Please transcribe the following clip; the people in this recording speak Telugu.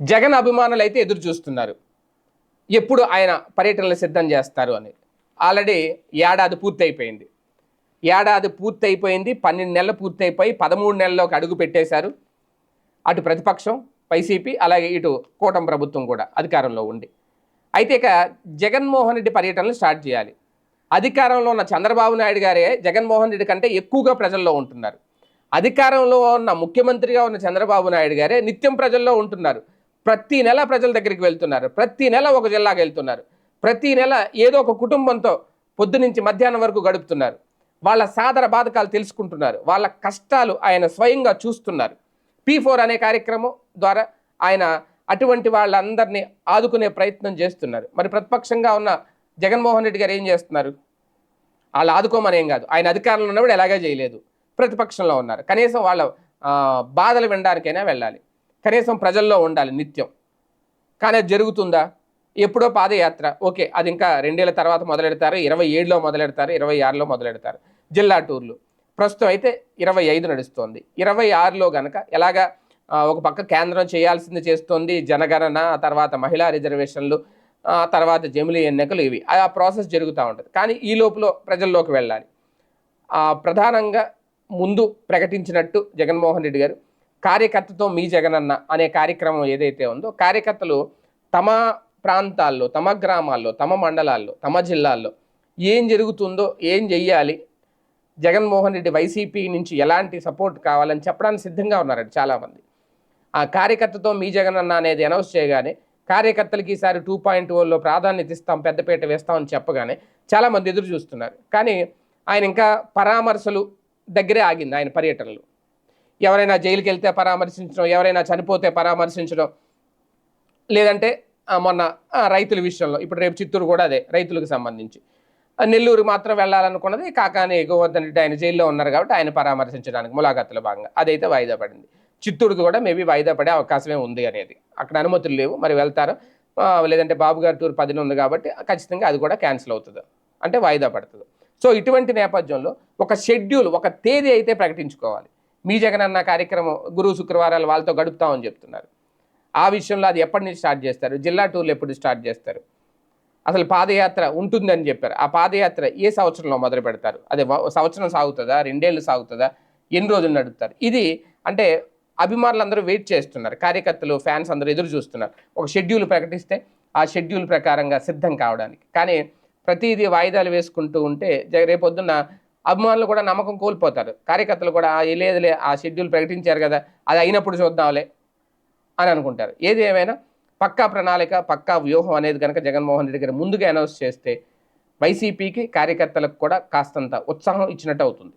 జగన్ అభిమానులు అయితే ఎదురు చూస్తున్నారు. ఎప్పుడు ఆయన పర్యటనలు సిద్ధం చేస్తారు అని. ఆల్రెడీ ఏడాది పూర్తి అయిపోయింది ఏడాది పూర్తి అయిపోయింది పన్నెండు నెలలు పూర్తి అయిపోయి పదమూడు నెలల్లోకి అడుగు పెట్టేశారు. అటు ప్రతిపక్షం వైసీపీ అలాగే ఇటు కూటమి ప్రభుత్వం కూడా అధికారంలో ఉండి. అయితే ఇక జగన్మోహన్ రెడ్డి పర్యటనలు స్టార్ట్ చేయాలి. అధికారంలో ఉన్న చంద్రబాబు నాయుడు గారే జగన్మోహన్ రెడ్డి కంటే ఎక్కువగా ప్రజల్లో ఉంటున్నారు. అధికారంలో ఉన్న ముఖ్యమంత్రిగా ఉన్న చంద్రబాబు నాయుడు గారే నిత్యం ప్రజల్లో ఉంటున్నారు. ప్రతి నెల ప్రజల దగ్గరికి వెళ్తున్నారు. ప్రతి నెల ఒక జిల్లాకి వెళ్తున్నారు. ప్రతి నెల ఏదో ఒక కుటుంబంతో పొద్దునుంచి మధ్యాహ్నం వరకు గడుపుతున్నారు. వాళ్ళ సాదర బాధకాలు తెలుసుకుంటున్నారు. వాళ్ళ కష్టాలు ఆయన స్వయంగా చూస్తున్నారు. పీ ఫోర్ అనే కార్యక్రమం ద్వారా ఆయన అటువంటి వాళ్ళందరినీ ఆదుకునే ప్రయత్నం చేస్తున్నారు. మరి ప్రతిపక్షంగా ఉన్న జగన్మోహన్ రెడ్డి గారు ఏం చేస్తున్నారు? వాళ్ళు ఆదుకోమని ఏం కాదు. ఆయన అధికారంలో ఉన్నప్పుడు ఎలాగే చేయలేదు. ప్రతిపక్షంలో ఉన్నారు. కనీసం వాళ్ళ బాధలు వినడానికైనా వెళ్ళాలి. కనీసం ప్రజల్లో ఉండాలి నిత్యం. కానీ అది జరుగుతుందా? ఎప్పుడో పాదయాత్ర. ఓకే అది ఇంకా రెండేళ్ళ తర్వాత మొదలెడతారు ఇరవై ఏడులో మొదలెడతారు ఇరవై ఆరులో మొదలెడతారు. జిల్లా టూర్లు. ప్రస్తుతం అయితే ఇరవై ఐదు నడుస్తోంది. ఇరవై ఆరులో గనక ఎలాగా ఒక పక్క కేంద్రం చేయాల్సింది చేస్తోంది జనగణన తర్వాత మహిళా రిజర్వేషన్లు తర్వాత జమిలీ ఎన్నికలు ఇవి. ఆ ప్రాసెస్ జరుగుతూ ఉంటుంది. కానీ ఈ లోపల ప్రజల్లోకి వెళ్ళాలి. ప్రధానంగా ముందు ప్రకటించినట్టు జగన్మోహన్ రెడ్డి గారు కార్యకర్తతో మీ జగనన్న అనే కార్యక్రమం ఏదైతే ఉందో కార్యకర్తలు తమ ప్రాంతాల్లో తమ గ్రామాల్లో తమ మండలాల్లో తమ జిల్లాల్లో ఏం జరుగుతుందో ఏం చెయ్యాలి జగన్మోహన్ రెడ్డి వైసీపీ నుంచి ఎలాంటి సపోర్ట్ కావాలని చెప్పడానికి సిద్ధంగా ఉన్నారండి చాలామంది. ఆ కార్యకర్తతో మీ జగనన్న అనేది అనౌన్స్ చేయగానే కార్యకర్తలకి ఈసారి టూ పాయింట్ ఓలో ప్రాధాన్యత ఇస్తాం పెద్దపేట వేస్తామని చెప్పగానే చాలామంది ఎదురు చూస్తున్నారు. కానీ ఆయన ఇంకా పరామర్శలు దగ్గరే ఆగింది ఆయన పర్యటనలు. ఎవరైనా జైలుకి వెళ్తే పరామర్శించడం ఎవరైనా చనిపోతే పరామర్శించడం. లేదంటే మొన్న రైతుల విషయంలో ఇప్పుడు రేపు చిత్తూరు కూడా అదే రైతులకు సంబంధించి. నెల్లూరు మాత్రం వెళ్ళాలనుకున్నది కాకాని గోవర్ధన్ రెడ్డి ఆయన జైల్లో ఉన్నారు కాబట్టి ఆయన పరామర్శించడానికి ములాఖాతుల భాగంగా. అదైతే వాయిదా పడింది. చిత్తూరుది కూడా మేబీ వాయిదా పడే అవకాశమే ఉంది అనేది. అక్కడ అనుమతులు లేవు మరి వెళ్తారు. లేదంటే బాబు గారి టూర్ పదిన ఉంది కాబట్టి ఖచ్చితంగా అది కూడా క్యాన్సిల్ అవుతుంది. అంటే వాయిదా పడుతుంది. సో ఇటువంటి నేపథ్యంలో ఒక షెడ్యూల్ ఒక తేదీ అయితే ప్రకటించుకోవాలి. మీ జగన్ అన్న కార్యక్రమం గురువు శుక్రవారాలు వాళ్ళతో గడుపుతామని చెప్తున్నారు. ఆ విషయంలో అది ఎప్పటి నుంచి స్టార్ట్ చేస్తారు? జిల్లా టూర్లు ఎప్పుడు స్టార్ట్ చేస్తారు? అసలు పాదయాత్ర ఉంటుందని చెప్పారు. ఆ పాదయాత్ర ఏ సంవత్సరంలో మొదలు పెడతారు? అదే సంవత్సరం సాగుతుందా? రెండేళ్ళు సాగుతుందా? ఎన్ని రోజులు నడుపుతారు? ఇది అంటే అభిమానులు అందరూ వెయిట్ చేస్తున్నారు. కార్యకర్తలు ఫ్యాన్స్ అందరూ ఎదురు చూస్తున్నారు. ఒక షెడ్యూల్ ప్రకటిస్తే ఆ షెడ్యూల్ ప్రకారంగా సిద్ధం కావడానికి. కానీ ప్రతిదీ వాయిదాలు వేసుకుంటూ ఉంటే జగ రేపొద్దున అభిమానులు కూడా నమ్మకం కోల్పోతారు. కార్యకర్తలు కూడా "ఆ, లేదులే ఆ షెడ్యూల్ ప్రకటించారు కదా అది అయినప్పుడు చూద్దాంలే అని అనుకుంటారు. ఏది ఏమైనా పక్కా ప్రణాళిక పక్కా వ్యూహం అనేది కనుక జగన్మోహన్ రెడ్డి గారు ముందుగా అనౌన్స్ చేస్తే వైసీపీకి కార్యకర్తలకు కూడా కాస్తంత ఉత్సాహం ఇచ్చినట్టు అవుతుంది.